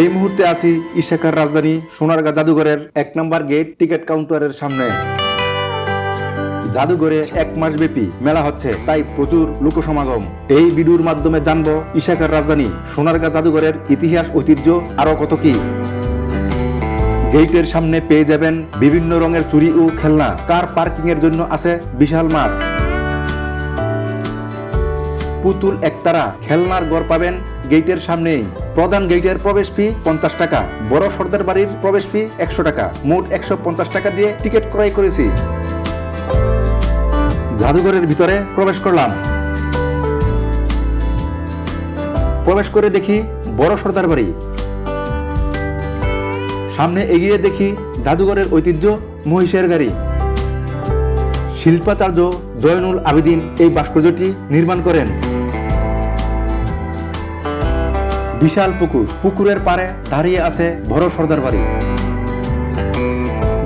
এই মুহূর্তে আছি ইশাকার রাজধানী সোনারগাঁ জাদুঘরের এক নম্বর গেট টিকিট কাউন্টারের সামনে। জাদুঘরে এক মাস ব্যাপী মেলা হচ্ছে, তাই প্রচুর লোক সমাগম এই ভিডিওর মাধ্যমে জানব ইশাকার রাজধানী সোনারগাঁ জাদুঘরের ইতিহাস, ঐতিহ্য আরও কত কি। গেটের সামনে পেয়ে যাবেন বিভিন্ন রঙের চুরি ও খেলনা। কার পার্কিং এর জন্য আছে বিশাল মাঠ। পুতুল একতারা খেলনার গড় পাবেন গেটের সামনেই। প্রধান গেটের প্রবেশ ফি পঞ্চাশ টাকা। বড় সর্দার বাড়ির প্রবেশ ফি একশো টাকা। মোট একশো পঞ্চাশ টাকা দিয়ে টিকিট ক্রয় করেছি। জাদুঘরের ভিতরে প্রবেশ করলাম। প্রবেশ করে দেখি বড় সর্দার বাড়ি। সামনে এগিয়ে দেখি জাদুঘরের ঐতিহ্য মহিষের গাড়ি। শিল্পাচার্য জয়নুল আবেদিন এই ভাস্কর্যটি নির্মাণ করেন। বিশাল পুকুর। পুকুরের পারে দাঁড়িয়ে আছে বড় সর্দার বাড়ি।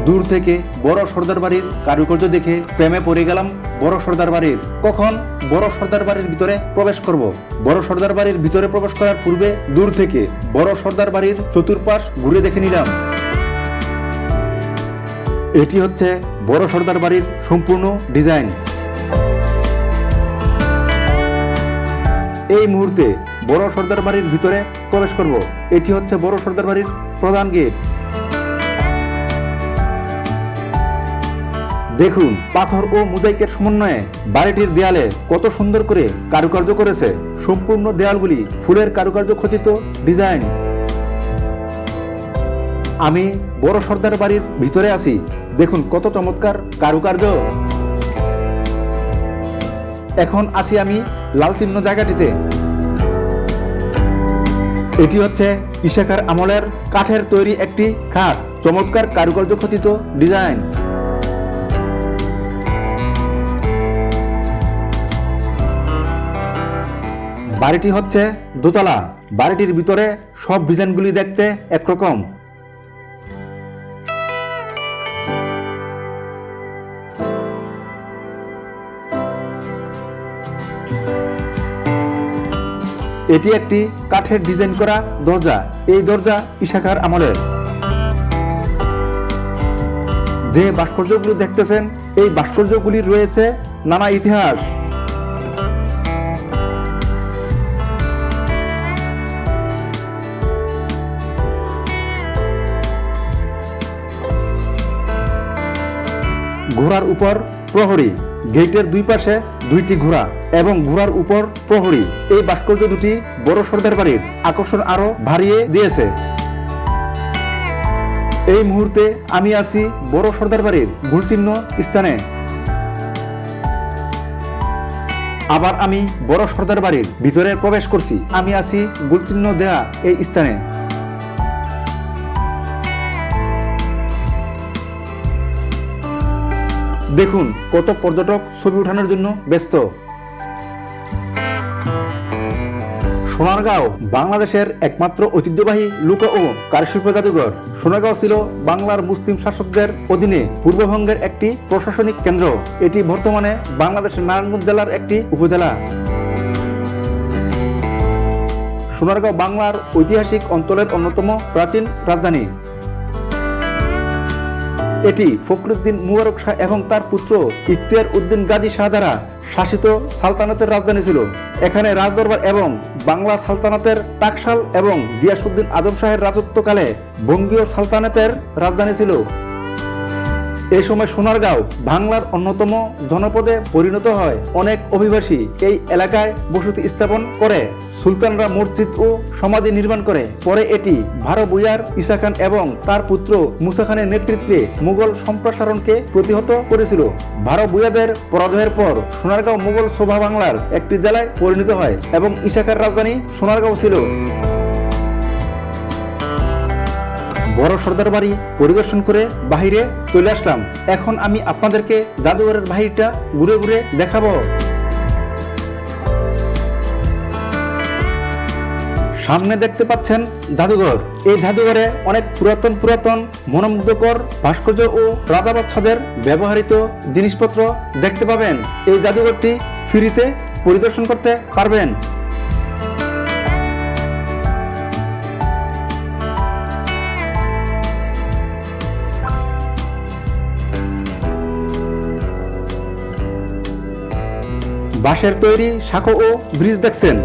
দূর থেকে বড় সর্দার বাড়ির কারুকার্য দেখে প্রেমে পড়ে গেলাম বড় সর্দার বাড়ির। কখন বড় সর্দার বাড়ির ভিতরে প্রবেশ করব? বড় সর্দার বাড়ির ভিতরে প্রবেশ করার পূর্বে দূর থেকে বড় সর্দার বাড়ির চতুর্পাশ ঘুরে দেখে নিলাম। এটি হচ্ছে বড় সর্দার বাড়ির সম্পূর্ণ ডিজাইন। এই মুহূর্তে বড় সর্দার বাড়ির ভিতরে প্রবেশ করব। এটি হচ্ছে বড় সর্দার বাড়ির প্রধান গেট। দেখুন, পাথর ও মোজাইকের সমন্বয়ে বাড়িটির দেয়ালে কত সুন্দর করে কারুকার্য করেছে। সম্পূর্ণ দেয়ালগুলি ফুলের কারুকার্য খচিত ডিজাইন। আমি বড় সর্দার বাড়ির ভিতরে আছি। দেখুন কত চমৎকার কারুকার্য। এখন আসি আমি লাল চিহ্ন জায়গাটিতে। এটি হচ্ছে ইশাকার আমলের কাঠের তৈরি একটি খাট, চমৎকার কারুকার্য খচিত ডিজাইন। বাড়িটি হচ্ছে দোতলা। বাড়িটির ভিতরে সব ডিজাইনগুলি দেখতে একরকম। এটি একটি কাঠের ডিজাইন করা দরজা। এই দরজা ইশাখার আমলের। যে ভাস্কর্যগুলি দেখতেছেন, এই ভাস্কর্যগুলির রয়েছে নানা ইতিহাস। ঘোড়ার উপর প্রহরী। গেটের দুই পাশে দুইটি ঘোড়া এবং ঘোড়ার উপর প্রহরী। এই ভাস্কর্য দুটি বড় সর্দার বাড়ির আকর্ষণ আরও বাড়িয়ে দিয়েছে। এই মুহূর্তে আমি আছি বড় সর্দার বাড়ির গুলচিহ্ন স্থানে। আবার আমি বড় সর্দার বাড়ির ভিতরে প্রবেশ করছি। আমি আছি গুলচিহ্ন দেয়া এই স্থানে। দেখুন কত পর্যটক ছবি ওঠানোর জন্য ব্যস্ত। সোনারগাঁও বাংলাদেশের একমাত্র ঐতিহ্যবাহী লোক ও কারুশিল্প জাদুঘর। সোনারগাঁও ছিল বাংলার মুসলিম শাসকদের অধীনে পূর্ববঙ্গের একটি প্রশাসনিক কেন্দ্র। এটি বর্তমানে বাংলাদেশের নারায়ণগঞ্জ জেলার একটি উপজেলা। সোনারগাঁও বাংলার ঐতিহাসিক অঞ্চলের অন্যতম প্রাচীন রাজধানী। এটি ফখরুদ্দিন মুবারক শাহ এবং তার পুত্র ইখতিয়ার উদ্দিন গাজী শাহ দ্বারা শাসিত সালতানাতের রাজধানী ছিল। এখানে রাজদরবার এবং বাংলা সালতানাতের টাকশাল এবং গিয়াসুদ্দিন আজম শাহের রাজত্বকালে বঙ্গীয় সালতানাতের রাজধানী ছিল। এই সময় সোনারগাঁও বাংলার অন্যতম জনপদে পরিণত হয় অনেক অভিবাসী এই এলাকায় বসতি স্থাপন করে। সুলতানরা মসজিদ ও সমাধি নির্মাণ করে। পরে এটি ভারো বুয়ার ঈসা খান এবং তার পুত্র মুসা খানের নেতৃত্বে মুঘল সম্প্রসারণকে প্রতিহত করেছিল। ভারো বুয়াদের পরাজয়ের পর সোনারগাঁও মুঘল শোভা বাংলার একটি জেলায় পরিণত হয় এবং ঈশাখার রাজধানী সোনারগাঁও ছিল। বড় সর্দার বাড়ি পরিদর্শন করে বাহিরে চলে আসলাম। এখন আমি আপনাদেরকে জাদুঘরের বাহিরটা ঘুরে ঘুরে দেখাবো। সামনে দেখতে পাচ্ছেন জাদুঘর। এই জাদুঘরে অনেক পুরাতন পুরাতন মনোমুগ্ধকর ভাস্কর্য ও রাজা বাচ্চাদের ব্যবহৃত জিনিসপত্র দেখতে পাবেন। এই জাদুঘরটি ফ্রিতে পরিদর্শন করতে পারবেন। বাঁশের তৈরি সাঁকো ও ব্রিজ দেখছেন।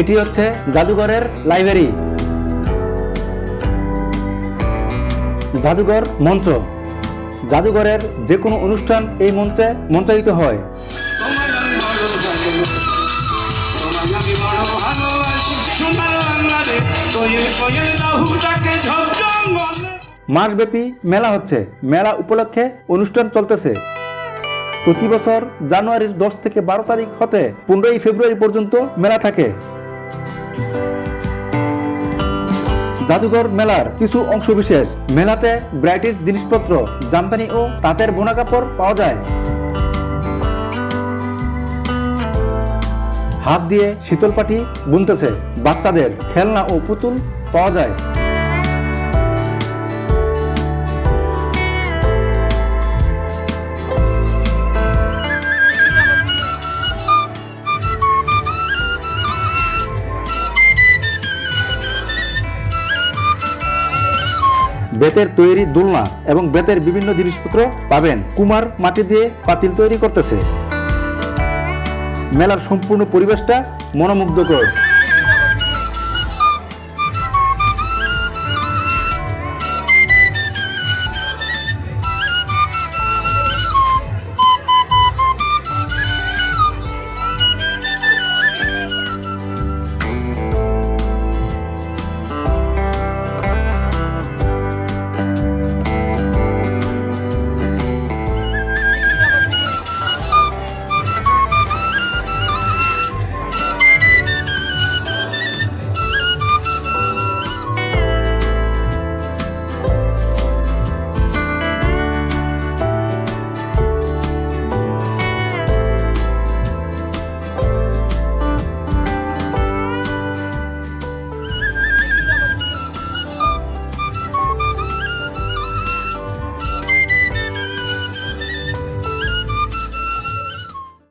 এটি হচ্ছে জাদুঘরের লাইব্রেরি। জাদুঘর মঞ্চ। জাদুঘরের যে কোনো অনুষ্ঠান এই মঞ্চে মঞ্চায়িত হয়। মাসব্যাপী মেলা হচ্ছে। মেলা উপলক্ষে অনুষ্ঠান চলতেছে। প্রতি বছর জানুয়ারির দশ থেকে বারো তারিখ হতে পনেরোই ফেব্রুয়ারি পর্যন্ত মেলা থাকে। জাদুঘর মেলার কিছু অংশ বিশেষ মেলাতে ব্রাইটিশ জিনিসপত্র, জামদানি ও তাঁতের বোনা কাপড় পাওয়া যায়। হাত দিয়ে শীতল পাটি বুনতেছে। বাচ্চাদের খেলনা ও পুতুল পাওয়া যায়। বেতের তৈরি দোলনা এবং বেতের বিভিন্ন জিনিসপত্র পাবেন। কুমার মাটি দিয়ে পাতিল তৈরি করতেছে। মেলার সম্পূর্ণ পরিবেশটা মনোমুগ্ধকর।